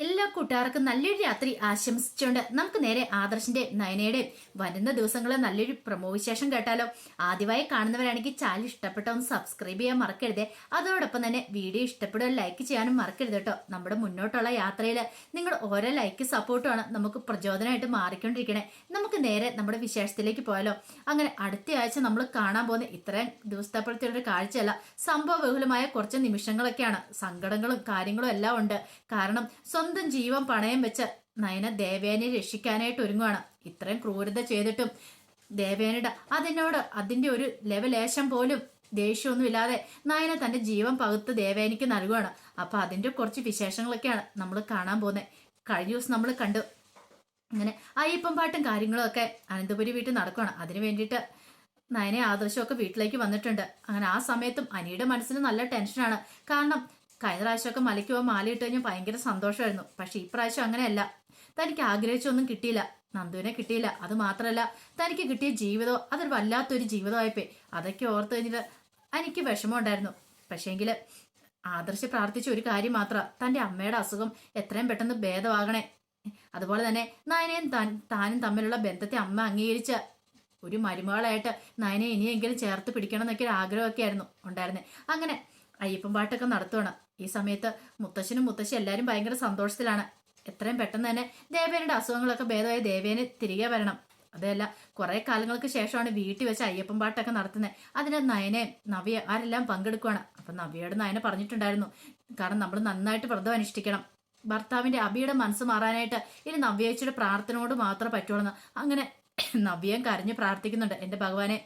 എല്ലാ കൂട്ടുകാർക്കും നല്ലൊരു രാത്രി ആശംസിച്ചുകൊണ്ട് നമുക്ക് നേരെ ആദർശിന്റെ നയനയുടെ വരുന്ന ദിവസങ്ങളെ നല്ലൊരു പ്രമോ വിശേഷം കേട്ടാലോ. ആദ്യമായി കാണുന്നവരാണെങ്കിൽ ചാനൽ ഇഷ്ടപ്പെട്ട ഒന്ന് സബ്സ്ക്രൈബ് ചെയ്യാൻ മറക്കരുതേ. അതോടൊപ്പം തന്നെ വീഡിയോ ഇഷ്ടപ്പെടുക ലൈക്ക് ചെയ്യാനും മറക്കരുത് കേട്ടോ. നമ്മുടെ മുന്നോട്ടുള്ള യാത്രയിൽ നിങ്ങൾ ഓരോ ലൈക്ക് സപ്പോർട്ടുമാണ് നമുക്ക് പ്രചോദനമായിട്ട് മാറിക്കൊണ്ടിരിക്കണേ. നമുക്ക് നേരെ നമ്മുടെ വിശേഷത്തിലേക്ക് പോയാലോ. അങ്ങനെ അടുത്ത ആഴ്ച നമ്മൾ കാണാൻ പോകുന്ന ഇത്രയും ദിവസത്തെപ്പോഴത്തെ കാഴ്ചയല്ല സംഭവ ബഹുലമായ കുറച്ച് നിമിഷങ്ങളൊക്കെയാണ്. സങ്കടങ്ങളും കാര്യങ്ങളും എല്ലാം ഉണ്ട്. കാരണം സ്വന്തം ജീവൻ പണയം വെച്ച് നയന ദേവേനെ രക്ഷിക്കാനായിട്ട് ഒരുങ്ങുകയാണ് ഇത്രയും ക്രൂരത ചെയ്തിട്ടും ദേവേനയുടെ അതിനോട് അതിന്റെ ഒരു ലെവലേശം പോലും ദേഷ്യമൊന്നും ഇല്ലാതെ നയന തന്റെ ജീവൻ പകുത്ത് ദേവേനിക്ക് നൽകുകയാണ് അപ്പൊ അതിന്റെ കുറച്ച് വിശേഷങ്ങളൊക്കെയാണ് നമ്മൾ കാണാൻ പോകുന്നത്. കഴിഞ്ഞ ദിവസം നമ്മൾ കണ്ടു. അങ്ങനെ അയ്യപ്പം പാട്ടും കാര്യങ്ങളും ഒക്കെ അനന്തപുരി വീട്ടിൽ നടക്കുകയാണ് അതിന് വേണ്ടിയിട്ട് നയനെ ആദർശമൊക്കെ വീട്ടിലേക്ക് വന്നിട്ടുണ്ട്. അങ്ങനെ ആ സമയത്തും അനിയുടെ മനസ്സിന് നല്ല ടെൻഷനാണ് കാരണം കഴിഞ്ഞ പ്രാവശ്യമൊക്കെ മലയ്ക്ക് പോകാൻ മാലയിട്ട് കഴിഞ്ഞാൽ ഭയങ്കര സന്തോഷമായിരുന്നു. പക്ഷെ ഈ പ്രാവശ്യം അങ്ങനെയല്ല. തനിക്ക് ആഗ്രഹിച്ചൊന്നും കിട്ടിയില്ല. നന്ദുവിനെ കിട്ടിയില്ല. അത് മാത്രമല്ല തനിക്ക് കിട്ടിയ ജീവിതം അതൊരു വല്ലാത്തൊരു ജീവിതമായിപ്പോയി. അതൊക്കെ ഓർത്ത് കഴിഞ്ഞിട്ട് എനിക്ക് വിഷമം ഉണ്ടായിരുന്നു പക്ഷേങ്കിൽ ആദർശ പ്രാർത്ഥിച്ച ഒരു കാര്യം മാത്രം തന്റെ അമ്മയുടെ അസുഖം എത്രയും പെട്ടെന്ന് ഭേദമാകണേ. അതുപോലെ തന്നെ നയനയും താൻ താനും തമ്മിലുള്ള ബന്ധത്തെ അമ്മ അംഗീകരിച്ച ഒരു മരുമകളായിട്ട് നയനെ ഇനിയെങ്കിലും ചേർത്ത് പിടിക്കണം എന്നൊക്കെ ഒരു ആഗ്രഹമൊക്കെ ആയിരുന്നു ഉണ്ടായിരുന്നത് അങ്ങനെ അയ്യപ്പൻ പാട്ടൊക്കെ നടത്തുവാണ്. ഈ സമയത്ത് മുത്തശ്ശനും മുത്തശ്ശി എല്ലാവരും ഭയങ്കര സന്തോഷത്തിലാണ്. എത്രയും പെട്ടെന്ന് തന്നെ ദേവേനയുടെ അസുഖങ്ങളൊക്കെ ഭേദമായി ദേവേനെ തിരികെ വരണം. അതല്ല കുറെ കാലങ്ങൾക്ക് ശേഷമാണ് വീട്ടിൽ വെച്ച് അയ്യപ്പൻ പാട്ടൊക്കെ നടത്തുന്നത്. അതിന് നയനെ നവ്യ ആരെല്ലാം പങ്കെടുക്കുവാണ്. അപ്പൊ നവ്യയോട് നയന പറഞ്ഞിട്ടുണ്ടായിരുന്നു. കാരണം നമ്മൾ നന്നായിട്ട് വ്രതം അനുഷ്ഠിക്കണം. ഭർത്താവിന്റെ അബിയുടെ മനസ്സ് മാറാനായിട്ട് ഇനി നവ്യേച്ചിയുടെ പ്രാർത്ഥനയോട് മാത്രമേ പറ്റുള്ളൂ അങ്ങനെ നവ്യം കരഞ്ഞ് പ്രാർത്ഥിക്കുന്നുണ്ട്. എന്റെ ഭഗവാനെ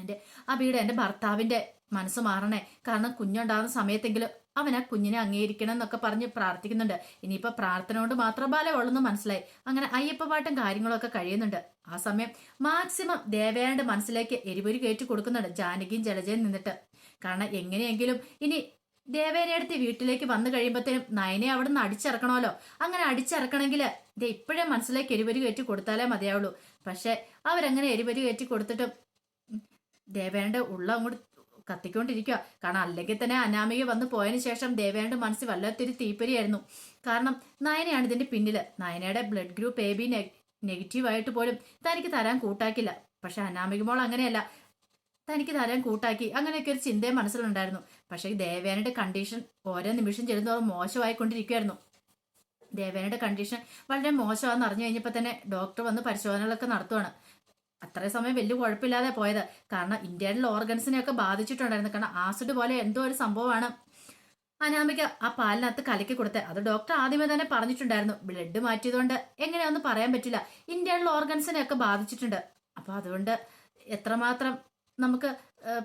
എന്റെ അബിയുടെ എന്റെ ഭർത്താവിന്റെ മനസ്സ് മാറണേ. കാരണം കുഞ്ഞുണ്ടാകുന്ന സമയത്തെങ്കിലും അവൻ ആ കുഞ്ഞിനെ അംഗീകരിക്കണം എന്നൊക്കെ പറഞ്ഞ് പ്രാർത്ഥിക്കുന്നുണ്ട്. ഇനിയിപ്പോ പ്രാർത്ഥന കൊണ്ട് മാത്രം ബലമുള്ളെന്ന് മനസ്സിലായി. അങ്ങനെ അയ്യപ്പ പാട്ടും കാര്യങ്ങളൊക്കെ കഴിയുന്നുണ്ട്. ആ സമയം മാക്സിമം ദേവയാന്റെ മനസ്സിലേക്ക് എരിപൊരി കയറ്റി കൊടുക്കുന്നുണ്ട് ജാനകിയും ജലജയും നിന്നിട്ട്. കാരണം എങ്ങനെയെങ്കിലും ഇനി ദേവേനെ അടുത്ത് വീട്ടിലേക്ക് വന്നു കഴിയുമ്പോഴത്തേനും നയനെ അവിടെ നിന്ന് അടിച്ചിറക്കണമല്ലോ. അങ്ങനെ അടിച്ചിറക്കണമെങ്കിൽ ഇത് ഇപ്പോഴേ മനസ്സിലേക്ക് എരിപൊരി കയറ്റി കൊടുത്താലേ മതിയാവുള്ളൂ. പക്ഷെ അവരങ്ങനെ എരിപൊരി കയറ്റി കൊടുത്തിട്ടും ദേവേന്റെ ഉള്ള അങ്ങോട്ട് കത്തിക്കൊണ്ടിരിക്കുക. കാരണം അല്ലെങ്കിൽ തന്നെ അനാമിക വന്ന് പോയതിനു ശേഷം ദേവേനയുടെ മനസ്സിൽ വല്ലാത്തൊരു തീപ്പരിയായിരുന്നു. കാരണം നയനയാണ് ഇതിന്റെ പിന്നിൽ നയനയുടെ blood group A B negative ആയിട്ട് പോലും തനിക്ക് തരാൻ കൂട്ടാക്കില്ല. പക്ഷെ അനാമിക മോൾ അങ്ങനെയല്ല. തനിക്ക് തരാൻ കൂട്ടാക്കി. അങ്ങനെയൊക്കെ ഒരു ചിന്തയും മനസ്സിലുണ്ടായിരുന്നു. പക്ഷേ ദേവേനയുടെ കണ്ടീഷൻ ഓരോ നിമിഷം ചെല്ലുന്നതോറും മോശമായിക്കൊണ്ടിരിക്കുകയായിരുന്നു. ദേവേനയുടെ കണ്ടീഷൻ വളരെ മോശമാണെന്ന് അറിഞ്ഞു കഴിഞ്ഞപ്പോൾ തന്നെ ഡോക്ടർ വന്ന് പരിശോധനകളൊക്കെ നടത്തുവാണ്. അത്രയും സമയം വലിയ കുഴപ്പമില്ലാതെ പോയത്. കാരണം ഇന്ത്യയിലെ ഓർഗൻസിനെയൊക്കെ ബാധിച്ചിട്ടുണ്ടായിരുന്നു. കാരണം ആസിഡ് പോലെ എന്തോ ഒരു സംഭവമാണ് അനാമിക ആ പാലിനകത്ത് കലക്കി കൊടുത്തത്. അത് ഡോക്ടർ ആദ്യമേ തന്നെ പറഞ്ഞിട്ടുണ്ടായിരുന്നു. ബ്ലഡ് മാറ്റിയതുകൊണ്ട് എങ്ങനെയാണെന്ന് പറയാൻ പറ്റില്ല. ഇന്ത്യയിലുള്ള ഓർഗൻസിനെയൊക്കെ ബാധിച്ചിട്ടുണ്ട്. അപ്പൊ അതുകൊണ്ട് എത്രമാത്രം നമുക്ക്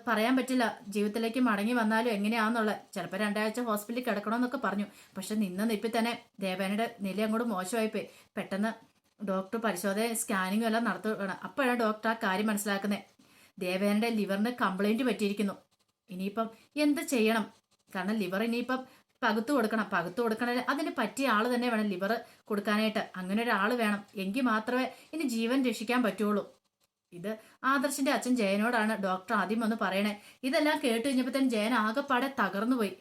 പറയാൻ പറ്റില്ല. ജീവിതത്തിലേക്ക് മടങ്ങി വന്നാലും എങ്ങനെയാണെന്നുള്ളത്. ചിലപ്പോൾ രണ്ടാഴ്ച ഹോസ്പിറ്റലിൽ കിടക്കണമെന്നൊക്കെ പറഞ്ഞു. പക്ഷെ നിന്ന് നിപ്പിൽ തന്നെ ദേവേനയുടെ നില അങ്ങോട്ട് മോശമായിപ്പോയി. പെട്ടെന്ന് ഡോക്ടർ പരിശോധന സ്കാനിങ്ങും എല്ലാം നടത്തുകയാണ്. അപ്പോഴാണ് ഡോക്ടർ ആ കാര്യം മനസ്സിലാക്കുന്നത്. ദേവേനന്റെ ലിവറിന് കംപ്ലൈന്റ് പറ്റിയിരിക്കുന്നു. ഇനിയിപ്പം എന്ത് ചെയ്യണം? കാരണം ലിവർ ഇനിയിപ്പം പകുത്തു കൊടുക്കണം. പകുത്തു കൊടുക്കണ അതിന് പറ്റിയ ആൾ തന്നെ വേണം ലിവർ കൊടുക്കാനായിട്ട്. അങ്ങനെ ഒരാൾ വേണം. എങ്കിൽ മാത്രമേ ഇനി ജീവൻ രക്ഷിക്കാൻ പറ്റുള്ളൂ. ഇത് ആദർശിന്റെ അച്ഛൻ ജയനോടാണ് ഡോക്ടർ ആദ്യം വന്ന് പറയണേ. ഇതെല്ലാം കേട്ട് കഴിഞ്ഞപ്പോഴത്തേനും ജയൻ ആകെപ്പാടെ തകർന്നു പോയി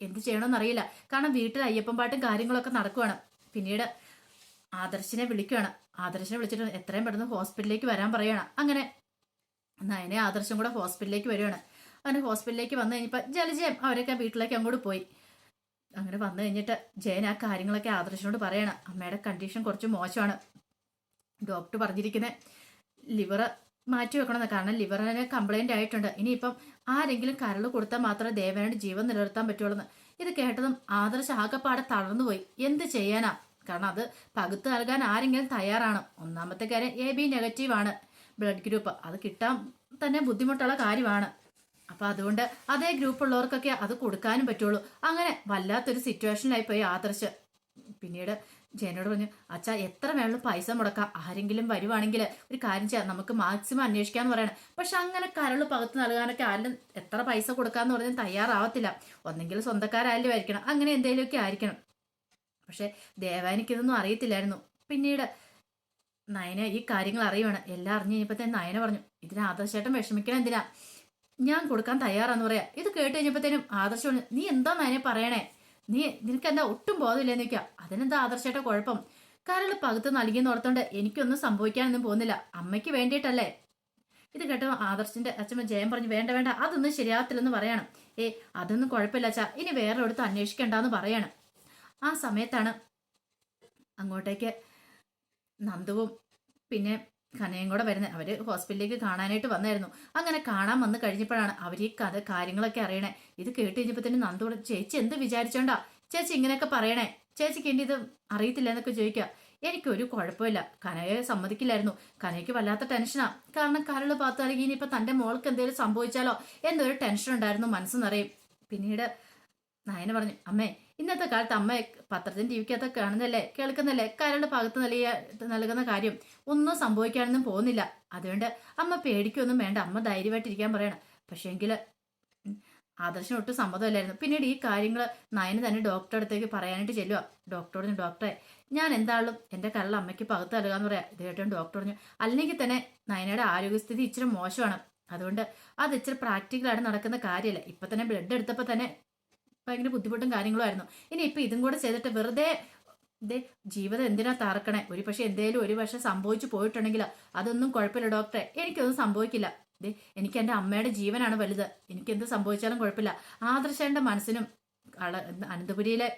എന്ത് ചെയ്യണമെന്നറിയില്ല. കാരണം വീട്ടിൽ അയ്യപ്പൻ പാട്ടും കാര്യങ്ങളൊക്കെ നടക്കുവാണ്. പിന്നീട് ആദർശിനെ വിളിക്കുകയാണ്. ആദർശിനെ വിളിച്ചിട്ട് എത്രയും പെട്ടെന്ന് ഹോസ്പിറ്റലിലേക്ക് വരാൻ പറയുകയാണ്. അങ്ങനെ നയനെ ആദർശം കൂടെ ഹോസ്പിറ്റലിലേക്ക് വരികയാണ്. അങ്ങനെ ഹോസ്പിറ്റലിലേക്ക് വന്നു കഴിഞ്ഞപ്പോൾ ജലജയം അവരൊക്കെ വീട്ടിലേക്ക് അങ്ങോട്ട് പോയി. അങ്ങനെ വന്നു കഴിഞ്ഞിട്ട് ജയൻ ആ കാര്യങ്ങളൊക്കെ ആദർശനോട് പറയണം. അമ്മയുടെ കണ്ടീഷൻ കുറച്ച് മോശമാണ്. ഡോക്ടർ പറഞ്ഞിരിക്കുന്നത് ലിവർ മാറ്റി വെക്കണമെന്ന്. കാരണം ലിവറിന് കംപ്ലൈന്റ് ആയിട്ടുണ്ട്. ഇനിയിപ്പം ആരെങ്കിലും കരൾ കൊടുത്താൽ മാത്രമേ ദേവനോട് ജീവൻ നിലനിർത്താൻ പറ്റുള്ളൂ ഇത് കേട്ടതും ആദർശ ആകെപ്പാടെ തളർന്നുപോയി. എന്ത് ചെയ്യാനാ? കാരണം അത് പകുത്ത് നൽകാൻ ആരെങ്കിലും തയ്യാറാണ്. ഒന്നാമത്തെ കാര്യം എ ബി ആണ്. ബ്ലഡ് ഗ്രൂപ്പ് അത് കിട്ടാൻ തന്നെ ബുദ്ധിമുട്ടുള്ള കാര്യമാണ്. അപ്പൊ അതുകൊണ്ട് അതേ ഗ്രൂപ്പ് ഉള്ളവർക്കൊക്കെ അത് കൊടുക്കാനും പറ്റുള്ളൂ. അങ്ങനെ വല്ലാത്തൊരു സിറ്റുവേഷനിലായി പോയി ആദർശ്. പിന്നീട് ജയനോട് പറഞ്ഞു അച്ഛാ എത്ര വേണം പൈസ മുടക്കാം. ആരെങ്കിലും വരുവാണെങ്കിൽ ഒരു കാര്യം ചെയ്യാം. നമുക്ക് മാക്സിമം അന്വേഷിക്കാന്ന് പറയണം. പക്ഷെ അങ്ങനെ കരൾ പകത്ത് നൽകാനൊക്കെ ആരും എത്ര പൈസ കൊടുക്കാന്ന് പറഞ്ഞാൽ തയ്യാറാവത്തില്ല. ഒന്നെങ്കിൽ സ്വന്തക്കാരായാലും ആയിരിക്കണം. അങ്ങനെ എന്തെങ്കിലുമൊക്കെ ആയിരിക്കണം. പക്ഷെ ദേവാനിക്കിതൊന്നും അറിയത്തില്ലായിരുന്നു. പിന്നീട് നയന ഈ കാര്യങ്ങൾ അറിയുവാണ്. എല്ലാം അറിഞ്ഞു കഴിഞ്ഞപ്പോൾ തന്നെ നയന പറഞ്ഞു ഇതിന് ആദർശേട്ടൻ വിഷമിക്കണം എന്തിനാ? ഞാൻ കൊടുക്കാൻ തയ്യാറാന്ന് പറയാ. ഇത് കേട്ട് കഴിഞ്ഞപ്പോഴത്തേനും ആദർശം പറഞ്ഞു നീ എന്താ നയനെ പറയണേ? നീ നിനക്ക് എന്താ ഒട്ടും ബോധമില്ലെന്ന് നിൽക്കാം അതിനെന്താ ആദർശേട്ട കുഴപ്പം? കാരണം പകുത്ത് നൽകിയെന്ന് ഓർത്തോണ്ട് എനിക്കൊന്നും സംഭവിക്കാനൊന്നും പോകുന്നില്ല. അമ്മയ്ക്ക് വേണ്ടിയിട്ടല്ലേ? ഇത് കേട്ടോ ആദർശിന്റെ അച്ഛമ്മ ജയം പറഞ്ഞു വേണ്ട വേണ്ട. അതൊന്നും ശരിയാകത്തില്ലെന്ന് പറയണം. ഏ അതൊന്നും കുഴപ്പമില്ല അച്ഛാ. ഇനി വേറെ എടുത്ത് അന്വേഷിക്കണ്ടെന്ന് പറയണം. ആ സമയത്താണ് അങ്ങോട്ടേക്ക് നന്ദുവും പിന്നെ കനയും കൂടെ വരുന്നത്. അവർ ഹോസ്പിറ്റലിലേക്ക് കാണാനായിട്ട് വന്നായിരുന്നു. അങ്ങനെ കാണാൻ വന്ന് കഴിഞ്ഞപ്പോഴാണ് അവർ ഈ കഥ കാര്യങ്ങളൊക്കെ അറിയണേ. ഇത് കേട്ട് കഴിഞ്ഞപ്പോൾ തന്നെ നന്ദോട് ചേച്ചി എന്ത് വിചാരിച്ചോണ്ടാ? ചേച്ചി ഇങ്ങനെയൊക്കെ പറയണേ. ചേച്ചിക്ക് എന്റെ ഇത് അറിയത്തില്ല എന്നൊക്കെ ചോദിക്കുക. എനിക്കൊരു കുഴപ്പമില്ല. കനയെ സമ്മതിക്കില്ലായിരുന്നു. കനയ്ക്ക് വല്ലാത്ത ടെൻഷനാ. കാരണം കരൾ പാത്താണെങ്കിൽ ഇനിയിപ്പോൾ തന്റെ മോൾക്ക് എന്തെങ്കിലും സംഭവിച്ചാലോ എന്നൊരു ടെൻഷൻ ഉണ്ടായിരുന്നു മനസ്സ് നിറയും പിന്നീട് നയന പറഞ്ഞു അമ്മേ ഇന്നത്തെ കാലത്ത് അമ്മ പത്രത്തിന് ടി വിക്കകത്ത് കാണുന്നല്ലേ കേൾക്കുന്നല്ലേ കരൾ പകത്ത് നൽകിയ നൽകുന്ന കാര്യം. ഒന്നും സംഭവിക്കാനൊന്നും പോകുന്നില്ല. അതുകൊണ്ട് അമ്മ പേടിക്കൊന്നും വേണ്ട. അമ്മ ധൈര്യമായിട്ടിരിക്കാൻ പറയണം. പക്ഷേങ്കിൽ ആദർശം ഒട്ടും സമ്മതമല്ലായിരുന്നു. പിന്നീട് ഈ കാര്യങ്ങൾ നയന് തന്നെ ഡോക്ടറെ അടുത്തേക്ക് പറയാനായിട്ട് ചെല്ലുക ഡോക്ടർ പറഞ്ഞു ഡോക്ടറെ ഞാൻ എന്താളും എന്റെ കരൾ അമ്മയ്ക്ക് പകുത്ത് നൽകാന്ന് പറയാം. ഇത് കേട്ടോ ഡോക്ടർ പറഞ്ഞു അല്ലെങ്കിൽ തന്നെ നയനയുടെ ആരോഗ്യസ്ഥിതി ഇച്ചിരി മോശമാണ്. അതുകൊണ്ട് അത് ഇച്ചിരി പ്രാക്ടിക്കലായിട്ട് നടക്കുന്ന കാര്യമല്ല. ഇപ്പം തന്നെ ബ്ലഡ് എടുത്തപ്പോൾ തന്നെ ഭയങ്കര ബുദ്ധിമുട്ടും കാര്യങ്ങളുമായിരുന്നു ഇനി ഇപ്പം ഇതും കൂടെ ചെയ്തിട്ട് വെറുതെ ഇതേ ജീവിതം എന്തിനാ തറക്കണേ ഒരു പക്ഷെ എന്തേലും ഒരു പക്ഷെ സംഭവിച്ചു പോയിട്ടുണ്ടെങ്കിൽ അതൊന്നും കുഴപ്പമില്ല ഡോക്ടറെ. എനിക്കൊന്നും സംഭവിക്കില്ല. ദേ എനിക്ക് എന്റെ അമ്മയുടെ ജീവനാണ് വലുത്. എനിക്ക് എന്ത് സംഭവിച്ചാലും കുഴപ്പമില്ല. ആദർശന്റെ മനസ്സിനും അനന്തപുരിയിലെ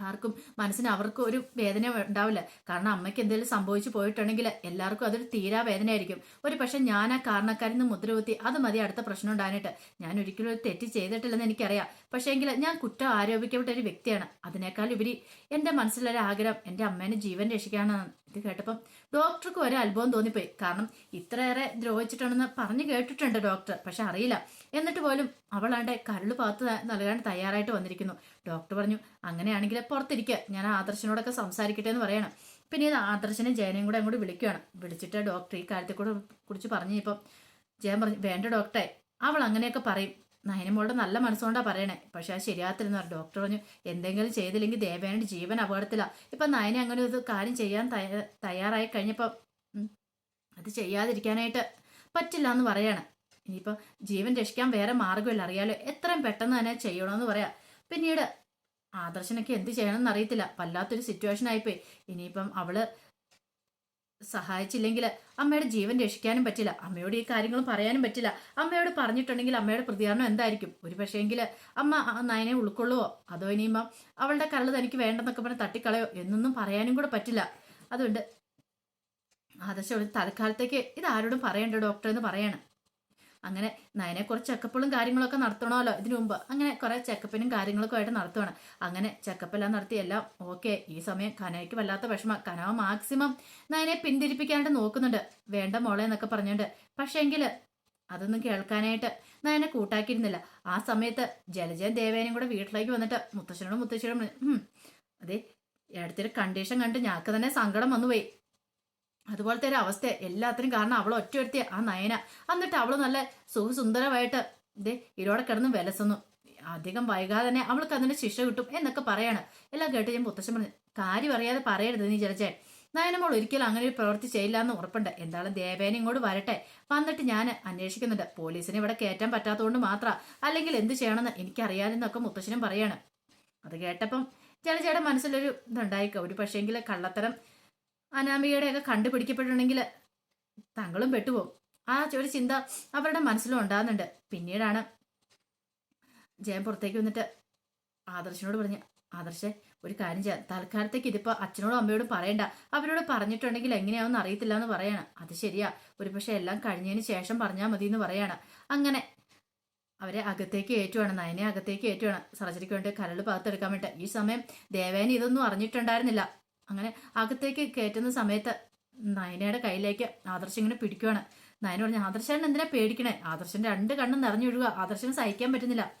ആർക്കും മനസ്സിന് അവർക്ക് ഒരു വേദന ഉണ്ടാവില്ല. കാരണം അമ്മയ്ക്ക് എന്തെങ്കിലും സംഭവിച്ചു പോയിട്ടുണ്ടെങ്കിൽ എല്ലാവർക്കും അതൊരു തീരാ വേദനയായിരിക്കും. ഒരു പക്ഷെ ഞാൻ ആ കാരണക്കാരിൽ നിന്ന് മുദ്രകുത്തി അത് മതി അടുത്ത പ്രശ്നം ഉണ്ടാകാനായിട്ട്. ഞാൻ ഒരിക്കലും ഒരു തെറ്റ് ചെയ്തിട്ടില്ലെന്ന് എനിക്കറിയാം. പക്ഷേ എങ്കിൽ ഞാൻ കുറ്റം ആരോപിക്കപ്പെട്ട ഒരു വ്യക്തിയാണ്. അതിനേക്കാൾ ഉപരി എന്റെ മനസ്സിലൊരു ആഗ്രഹം എന്റെ അമ്മേനെ ജീവൻ രക്ഷിക്കാനാണ്. ഇത് കേട്ടപ്പം ഡോക്ടർക്ക് ഒരു അത്ഭുതം തോന്നിപ്പോയി. കാരണം ഇത്രയേറെ ദ്രോഹിച്ചിട്ടുണ്ടെന്ന് പറഞ്ഞു കേട്ടിട്ടുണ്ട് ഡോക്ടർ പക്ഷെ അറിയില്ല. എന്നിട്ട് പോലും അവളാണ്ട് കരൾ പാത്ത് നൽകാൻ തയ്യാറായിട്ട് വന്നിരിക്കുന്നു. ഡോക്ടർ പറഞ്ഞു അങ്ങനെയാണെങ്കിൽ പുറത്തിരിക്കുക ഞാൻ ആദർശനോടൊക്കെ സംസാരിക്കട്ടെ എന്ന് പറയണം. പിന്നെ ഇത് ആദർശനെ ജയനെയും കൂടെ അങ്ങോട്ട് വിളിക്കുകയാണ്. വിളിച്ചിട്ട് ഡോക്ടർ ഈ കാര്യത്തെ കൂടെ കുറിച്ച് പറഞ്ഞു ഇപ്പം ജയൻ പറഞ്ഞു വേണ്ട ഡോക്ടറെ അവൾ അങ്ങനെയൊക്കെ പറയും. നയനമോളുടെ നല്ല മനസ്സുകൊണ്ടാ പറയണേ. പക്ഷെ അത് ശരിയാത്തില്ലെന്ന് പറഞ്ഞു. ഡോക്ടർ പറഞ്ഞു എന്തെങ്കിലും ചെയ്തില്ലെങ്കിൽ ദേവേനയുടെ ജീവൻ അപകടത്തിലാണ് ഇപ്പം നയനെ അങ്ങനെ ഒരു കാര്യം ചെയ്യാൻ തയ്യാറായി കഴിഞ്ഞപ്പോൾ അത് ചെയ്യാതിരിക്കാനായിട്ട് പറ്റില്ല എന്ന് പറയാണ്. ഇനിയിപ്പോൾ ജീവൻ രക്ഷിക്കാൻ വേറെ മാർഗമില്ല അറിയാലോ എത്രയും പെട്ടെന്ന് തന്നെ ചെയ്യണമെന്ന് പറയാം. പിന്നീട് ആദർശനൊക്കെ എന്ത് ചെയ്യണമെന്ന് അറിയത്തില്ല. വല്ലാത്തൊരു സിറ്റുവേഷൻ ആയിപ്പോയി. ഇനിയിപ്പം അവൾ സഹായിച്ചില്ലെങ്കിൽ അമ്മയുടെ ജീവൻ രക്ഷിക്കാനും പറ്റില്ല. അമ്മയോട് ഈ കാര്യങ്ങളും പറയാനും പറ്റില്ല. അമ്മയോട് പറഞ്ഞിട്ടുണ്ടെങ്കിൽ അമ്മയുടെ പ്രതികരണം എന്തായിരിക്കും? ഒരു പക്ഷേങ്കിൽ അമ്മ നയനെ ഉൾക്കൊള്ളുവോ? അതോ ഇനിയുമ്പം അവളുടെ കള്ള് തനിക്ക് വേണ്ടെന്നൊക്കെ പറഞ്ഞ് തട്ടിക്കളയോ? എന്നൊന്നും പറയാനും കൂടെ പറ്റില്ല. അതുകൊണ്ട് ആദർശം തൽക്കാലത്തേക്ക് ഇത് ആരോടും പറയണ്ട ഡോക്ടർ എന്ന് പറയാണ്. അങ്ങനെ നയനെ കുറച്ച് ചെക്കപ്പുകളും കാര്യങ്ങളൊക്കെ നടത്തണമല്ലോ ഇതിനു മുമ്പ്. അങ്ങനെ കുറെ ചെക്കപ്പിനും കാര്യങ്ങളൊക്കെ ആയിട്ട് നടത്തുവാണ്. അങ്ങനെ ചെക്കപ്പ് എല്ലാം നടത്തി എല്ലാം ഓക്കെ ഈ സമയം കനയ്ക്ക് വല്ലാത്ത വിഷമ. കനവ മാക്സിമം നയനെ പിന്തിരിപ്പിക്കാനായിട്ട് നോക്കുന്നുണ്ട്. വേണ്ട മോളെ എന്നൊക്കെ പറഞ്ഞുകൊണ്ട്. പക്ഷേങ്കിൽ അതൊന്നും കേൾക്കാനായിട്ട് നയനെ കൂട്ടാക്കിയിരുന്നില്ല. ആ സമയത്ത് ജലജൻ ദേവേനയും കൂടെ വീട്ടിലേക്ക് വന്നിട്ട് മുത്തശ്ശനോടും മുത്തശ്ശിയോടും അതെ ഇടത്തൊരു കണ്ടീഷൻ കണ്ട് ഞങ്ങൾക്ക് തന്നെ സങ്കടം വന്നുപോയി. അതുപോലത്തെ ഒരു അവസ്ഥ. എല്ലാത്തിനും കാരണം അവൾ ഒറ്റ ഒരുത്തിയ ആ നയന. എന്നിട്ട് അവൾ നല്ല സുഖസുന്ദരമായിട്ട് ഇതേ ഇരോടെ കിടന്ന് വിലസുന്നു. അധികം വൈകാതെ തന്നെ അവൾക്ക് അതിന്റെ ശിക്ഷ കിട്ടും എന്നൊക്കെ പറയാണ്. എല്ലാം കേട്ട് ഞാൻ മുത്തശ്ശൻ പറഞ്ഞു കാര്യം അറിയാതെ പറയരുത് നീ ജലജെ. നയനമോൾ ഒരിക്കലും അങ്ങനെ ഒരു പ്രവൃത്തി ചെയ്യില്ല എന്ന് ഉറപ്പുണ്ട്. എന്തായാലും ദേവേനെ ഇങ്ങോട്ട് വരട്ടെ. വന്നിട്ട് ഞാൻ അന്വേഷിക്കുന്നുണ്ട്. പോലീസിനെ ഇവിടെ കയറ്റാൻ പറ്റാത്തതുകൊണ്ട് മാത്രം. അല്ലെങ്കിൽ എന്ത് ചെയ്യണമെന്ന് എനിക്കറിയാമെന്നൊക്കെ മുത്തശ്ശനും പറയാണ്. അത് കേട്ടപ്പം ജലജയുടെ മനസ്സിലൊരു ഇതുണ്ടായിക്കോ? ഒരു പക്ഷേങ്കിൽ കള്ളത്തരം അനാമികയുടെയൊക്കെ കണ്ടുപിടിക്കപ്പെട്ടിട്ടുണ്ടെങ്കിൽ തങ്ങളും പെട്ടുപോകും. ആ ഒരു ചിന്ത അവരുടെ മനസ്സിലും ഉണ്ടാകുന്നുണ്ട്. പിന്നീടാണ് ജയം പുറത്തേക്ക് വന്നിട്ട് ആദർശനോട് പറഞ്ഞ് ആദർശേ ഒരു കാര്യം ചെയ്യാം. തൽക്കാലത്തേക്ക് ഇതിപ്പോ അച്ഛനോടും അമ്മയോടും പറയണ്ട. അവരോട് പറഞ്ഞിട്ടുണ്ടെങ്കിൽ എങ്ങനെയാണെന്ന് അറിയത്തില്ല എന്ന് പറയാണ്. അത് ശരിയാ. ഒരു പക്ഷേ എല്ലാം കഴിഞ്ഞതിന് ശേഷം പറഞ്ഞാൽ മതി എന്ന് പറയാണ്. അങ്ങനെ അവരെ അകത്തേക്ക് ഏറ്റുവാണ് നയനെ അകത്തേക്ക് ഏറ്റുവാണ്. സർജറിക്ക് വേണ്ടി കരൾ പകർത്തെടുക്കാൻ വേണ്ടി ഈ സമയം ദേവേന ഇതൊന്നും അറിഞ്ഞിട്ടുണ്ടായിരുന്നില്ല. അങ്ങനെ അകത്തേക്ക് കയറ്റുന്ന സമയത്ത് നയനയുടെ കയ്യിലേക്ക് ആദർശം ഇങ്ങനെ പിടിക്കുവാണ്. നയന പറഞ്ഞു ആദർശൻ എന്തിനാ പേടിക്കണേ? ആദർശന്റെ രണ്ട് കണ്ണും നിറഞ്ഞൊഴുകുക ആദർശന് സഹിക്കാൻ പറ്റുന്നില്ല.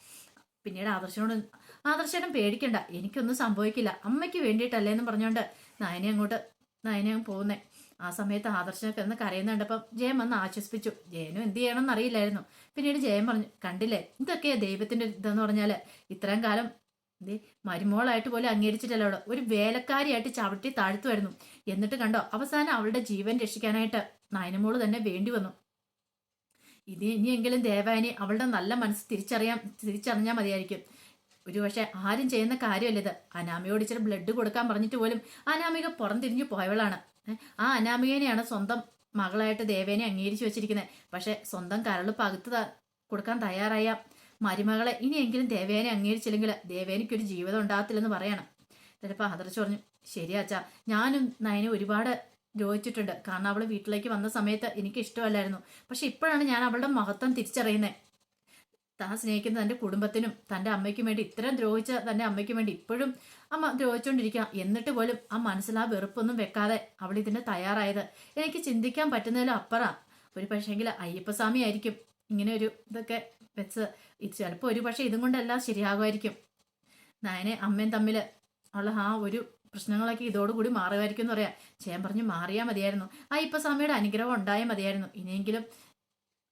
പിന്നീട് ആദർശനോട് ആദർശനം പേടിക്കണ്ട. എനിക്കൊന്നും സംഭവിക്കില്ല. അമ്മയ്ക്ക് വേണ്ടിയിട്ടല്ലേ എന്ന് പറഞ്ഞുകൊണ്ട് നയനെ അങ്ങോട്ട് നയനെ പോകുന്നേ ആ സമയത്ത് ആദർശനൊക്കെ എന്ന് കരയുന്നുണ്ടപ്പം ജയൻ വന്ന് ആശ്വസിപ്പിച്ചു. ജയനും എന്ത് ചെയ്യണമെന്ന് അറിയില്ലായിരുന്നു. പിന്നീട് ജയൻ പറഞ്ഞു കണ്ടില്ലേ? ഇതൊക്കെയാ ദൈവത്തിന്റെ ഇതെന്ന് പറഞ്ഞാൽ ഇത്രയും കാലം ദേ മരുമോളായിട്ട് പോലും അംഗീകരിച്ചിട്ടല്ല അവൾ ഒരു വേലക്കാരിയായിട്ട് ചവിട്ടി താഴ്ത്തുമായിരുന്നു. എന്നിട്ട് കണ്ടോ അവസാനം അവളുടെ ജീവൻ രക്ഷിക്കാനായിട്ട് നയനമോൾ തന്നെ വേണ്ടി വന്നു. ഇത് ഇനിയെങ്കിലും ദേവാനി അവളുടെ നല്ല മനസ്സ് തിരിച്ചറിയാൻ തിരിച്ചറിഞ്ഞാൽ മതിയായിരിക്കും. ഒരു പക്ഷെ ആരും ചെയ്യുന്ന കാര്യമല്ല ഇത്. അനാമിയോട് ഇച്ചിരി ബ്ലഡ് കൊടുക്കാൻ പറഞ്ഞിട്ട് പോലും അനാമിക പുറം തിരിഞ്ഞു പോയവളാണ് ആ അനാമികനെയാണ് സ്വന്തം മകളായിട്ട് ദേവേനെ അംഗീകരിച്ചു വെച്ചിരിക്കുന്നത് പക്ഷെ സ്വന്തം കരൾ പകുത്ത് കൊടുക്കാൻ തയ്യാറായ മരുമകളെ ഇനിയെങ്കിലും ദേവേനെ അംഗീകരിച്ചില്ലെങ്കിൽ ദേവേനിക്കൊരു ജീവിതം ഉണ്ടാകത്തില്ലെന്ന് പറയണം. ചിലപ്പോൾ ആദർശ് പറഞ്ഞു ശരിയാച്ചാ ഞാനും നയനെ ഒരുപാട് ദ്രോഹിച്ചിട്ടുണ്ട് കാരണം അവൾ വീട്ടിലേക്ക് വന്ന സമയത്ത് എനിക്ക് ഇഷ്ടമല്ലായിരുന്നു. പക്ഷെ ഇപ്പോഴാണ് ഞാൻ അവളുടെ മഹത്വം തിരിച്ചറിയുന്നത് താൻ സ്നേഹിക്കുന്ന തന്റെ കുടുംബത്തിനും തന്റെ അമ്മയ്ക്കും വേണ്ടി ഇത്രയും ദ്രോഹിച്ച തന്റെ അമ്മയ്ക്കും വേണ്ടി ഇപ്പോഴും അമ്മ ദ്രോഹിച്ചുകൊണ്ടിരിക്കുക. എന്നിട്ട് പോലും ആ മനസ്സിൽ ആ വെറുപ്പൊന്നും വെക്കാതെ അവൾ ഇതിന് തയ്യാറായത്. എനിക്ക് ചിന്തിക്കാൻ പറ്റുന്നതിലും അപ്പുറ. ഒരു പക്ഷേങ്കിൽ അയ്യപ്പസ്വാമി ആയിരിക്കും ഇങ്ങനെ ഒരു ഇതൊക്കെ വെച്ച് ചിലപ്പോൾ ഒരു പക്ഷേ ഇതും കൊണ്ടെല്ലാം ശരിയാകുമായിരിക്കും. നയനെ അമ്മയും തമ്മിൽ ഉള്ള ആ ഒരു പ്രശ്നങ്ങളൊക്കെ ഇതോടുകൂടി മാറുമായിരിക്കും എന്ന് പറയാം. ചെയ്യാൻ പറഞ്ഞ് മാറിയാൽ മതിയായിരുന്നു. ആ ഇപ്പം അയ്യപ്പസ്വാമിയുടെ അനുഗ്രഹം ഉണ്ടായാൽ മതിയായിരുന്നു. ഇനിയെങ്കിലും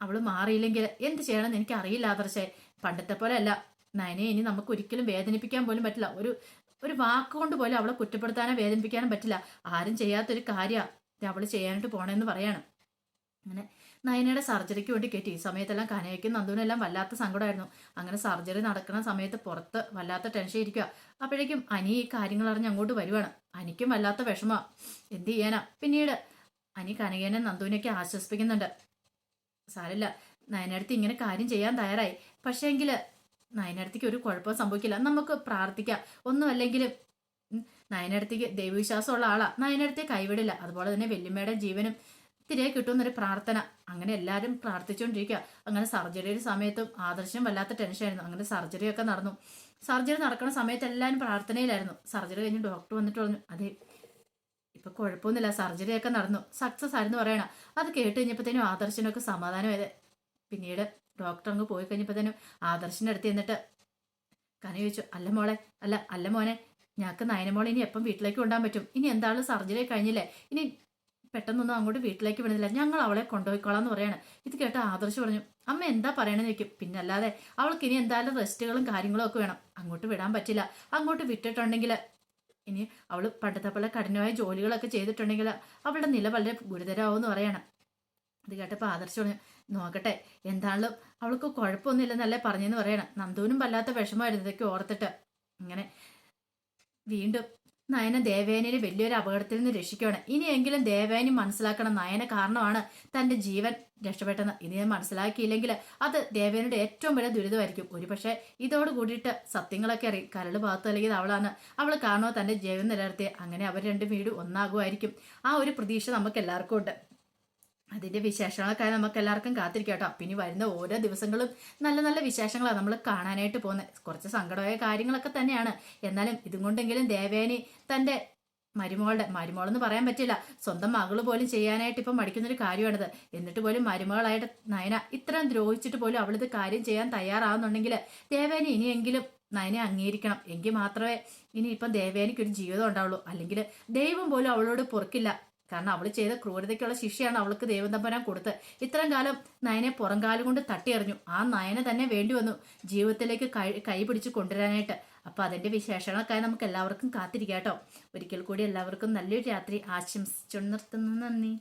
അവൾ മാറിയില്ലെങ്കിൽ എന്ത് ചെയ്യണമെന്ന് എനിക്ക് അറിയില്ല ആദർശേ. പണ്ടത്തെ പോലെ അല്ല. നയനെ ഇനി നമുക്ക് ഒരിക്കലും വേദനിപ്പിക്കാൻ പോലും പറ്റില്ല. ഒരു ഒരു വാക്കുകൊണ്ട് പോലും അവളെ കുറ്റപ്പെടുത്താനോ വേദനിപ്പിക്കാനോ പറ്റില്ല. ആരും ചെയ്യാത്തൊരു കാര്യമാണ് അവൾ ചെയ്യാനായിട്ട് പോണെന്ന് പറയാണ്. അങ്ങനെ നയനയുടെ സർജറിക്ക് വേണ്ടി കയറ്റി. ഈ സമയത്തെല്ലാം കനയ്ക്കും നന്ദുവിനെല്ലാം വല്ലാത്ത സങ്കടമായിരുന്നു. അങ്ങനെ സർജറി നടക്കുന്ന സമയത്ത് പുറത്ത് വല്ലാത്ത ടെൻഷൻ ഇരിക്കുക അപ്പോഴേക്കും അനി ഈ കാര്യങ്ങൾ അറിഞ്ഞ് അങ്ങോട്ട് വരുവാണ്. അനിക്കും വല്ലാത്ത വിഷമ എന്ത് ചെയ്യാനാ? പിന്നീട് അനി കനകേനെ നന്ദുവിനെയൊക്കെ ആശ്വസിപ്പിക്കുന്നുണ്ട്. സാരല്ല നയനടുത്ത് ഇങ്ങനെ കാര്യം ചെയ്യാൻ തയ്യാറായി. പക്ഷേങ്കിൽ നയനടുത്തേക്ക് ഒരു കുഴപ്പവും സംഭവിക്കില്ല. നമുക്ക് പ്രാർത്ഥിക്കാം. ഒന്നുമല്ലെങ്കിലും നയനടുത്തേക്ക് ദൈവവിശ്വാസമുള്ള ആളാ. നയനടുത്തെ കൈവിടില്ല. അതുപോലെ തന്നെ വെല്ലുമ്മയുടെ ജീവനും തിരികെ കിട്ടുമെന്നൊരു പ്രാർത്ഥന. അങ്ങനെ എല്ലാവരും പ്രാർത്ഥിച്ചുകൊണ്ടിരിക്കുക. അങ്ങനെ സർജറിയുടെ സമയത്തും ആദർശം വല്ലാത്ത ടെൻഷനായിരുന്നു അങ്ങനെ സർജറിയൊക്കെ നടന്നു. സർജറി നടക്കുന്ന സമയത്ത് എല്ലാവരും പ്രാർത്ഥനയിലായിരുന്നു. സർജറി കഴിഞ്ഞ് ഡോക്ടർ വന്നിട്ട് പറഞ്ഞു അതെ ഇപ്പൊ കുഴപ്പമൊന്നുമില്ല. സർജറിയൊക്കെ നടന്നു. സക്സസ് ആയിരുന്നു പറയണം. അത് കേട്ട് കഴിഞ്ഞപ്പോഴത്തേനും ആദർശനൊക്കെ സമാധാനമായത്. പിന്നീട് ഡോക്ടർ അങ്ങ് പോയി കഴിഞ്ഞപ്പോഴത്തേനും ആദർശിന്റെ അടുത്ത് ചെന്നിട്ട് കന ചോദിച്ചു അല്ല മോളെ അല്ല അല്ല മോനെ ഞങ്ങൾക്ക് നയനമോളെ ഇനി എപ്പം വീട്ടിലേക്ക് കൊണ്ടാൻ പറ്റും? ഇനി എന്താണ് സർജറി കഴിഞ്ഞില്ലേ? ഇനി പെട്ടെന്നൊന്നും അങ്ങോട്ട് വീട്ടിലേക്ക് വിടുന്നില്ല. ഞങ്ങൾ അവളെ കൊണ്ടുപോയിക്കോളാം എന്ന് പറയാണ്. ഇത് കേട്ട് ആദർശ് പറഞ്ഞു അമ്മ എന്താ പറയണെന്ന് ചോദിക്കും. പിന്നെ അല്ലാതെ അവൾക്ക് ഇനി എന്തായാലും റെസ്റ്റുകളും കാര്യങ്ങളും ഒക്കെ വേണം. അങ്ങോട്ട് വിടാൻ പറ്റില്ല. അങ്ങോട്ട് വിട്ടിട്ടുണ്ടെങ്കിൽ ഇനി അവൾ പണ്ടത്തെ പോലെ കഠിനമായ ജോലികളൊക്കെ ചെയ്തിട്ടുണ്ടെങ്കിൽ അവളുടെ നില വളരെ ഗുരുതരമാവെന്ന് പറയണം. ഇത് കേട്ടപ്പോൾ ആദർശ് പറഞ്ഞു നോക്കട്ടെ എന്താണെങ്കിലും അവൾക്ക് കുഴപ്പമൊന്നുമില്ലെന്നല്ലേ പറഞ്ഞെന്ന് പറയണം. നന്ദുവിനും വല്ലാത്ത വിഷമമായിരുന്നു ഇതൊക്കെ ഓർത്തിട്ട്. ഇങ്ങനെ വീണ്ടും നയന ദേവേനെ വലിയൊരു അപകടത്തിൽ നിന്ന് രക്ഷിക്കുകയാണ്. ഇനിയെങ്കിലും ദേവേനി മനസ്സിലാക്കണം നയന കാരണമാണ് തന്റെ ജീവൻ രക്ഷപ്പെട്ടെന്ന് ഇനി ഞാൻ മനസ്സിലാക്കിയില്ലെങ്കിൽ അത് ദേവേനയുടെ ഏറ്റവും വലിയ ദുരിതമായിരിക്കും. ഒരു പക്ഷേ ഇതോട് കൂടിയിട്ട് സത്യങ്ങളൊക്കെ അറിയും. കരൾ ഭാഗത്ത് നൽകിയത് അവളാണ്. അവൾ കാണുമോ തന്റെ ജീവൻ നിലനിർത്തി അങ്ങനെ അവർ രണ്ടും വീട് ഒന്നാകുമായിരിക്കും. ആ ഒരു പ്രതീക്ഷ നമുക്ക് എല്ലാവർക്കും ഉണ്ട്. അതിന്റെ വിശേഷങ്ങളൊക്കെ നമുക്ക് എല്ലാവർക്കും കാത്തിരിക്കാം കേട്ടോ. പിന്നെ വരുന്ന ഓരോ ദിവസങ്ങളും നല്ല നല്ല വിശേഷങ്ങളാണ് നമ്മൾ കാണാനായിട്ട് പോകുന്നത് കുറച്ച് സങ്കടമായ കാര്യങ്ങളൊക്കെ തന്നെയാണ്. എന്നാലും ഇതും കൊണ്ടെങ്കിലും ദേവേനി തന്റെ മരുമകളുടെ മരുമകളെന്ന് പറയാൻ പറ്റില്ല. സ്വന്തം മകൾ പോലും ചെയ്യാനായിട്ട് ഇപ്പം മടിക്കുന്നൊരു കാര്യമാണിത്. എന്നിട്ട് പോലും മരുമകളായിട്ട് നയന ഇത്രയും ദ്രോഹിച്ചിട്ട് പോലും അവളിത് കാര്യം ചെയ്യാൻ തയ്യാറാവുന്നുണ്ടെങ്കിൽ ദേവേനി ഇനിയെങ്കിലും നയനെ അംഗീകരിക്കണം. എങ്കിൽ മാത്രമേ ഇനി ഇപ്പം ദേവേനിക്ക് ഒരു ജീവിതം ഉണ്ടാവുള്ളൂ. അല്ലെങ്കിൽ ദൈവം പോലും അവളോട് പൊറുക്കില്ല. കാരണം അവൾ ചെയ്ത ക്രൂരതയ്ക്കുള്ള ശിക്ഷയാണ് അവൾക്ക് ദേവതമ്പരാൻ കൊടുത്ത് ഇത്രയും കാലം നയനെ പുറംകാലം കൊണ്ട് തട്ടിയെറിഞ്ഞു. ആ നയനെ തന്നെ വേണ്ടി വന്നു ജീവിതത്തിലേക്ക് കൈ പിടിച്ച് കൊണ്ടുവരാനായിട്ട്. അപ്പോൾ അതിന്റെ വിശേഷങ്ങളൊക്കെ നമുക്ക് എല്ലാവർക്കും കാത്തിരിക്കാം കേട്ടോ. ഒരിക്കൽ കൂടി എല്ലാവർക്കും നല്ലൊരു രാത്രി ആശംസിച്ചു നിർത്തുന്നു. നന്ദി.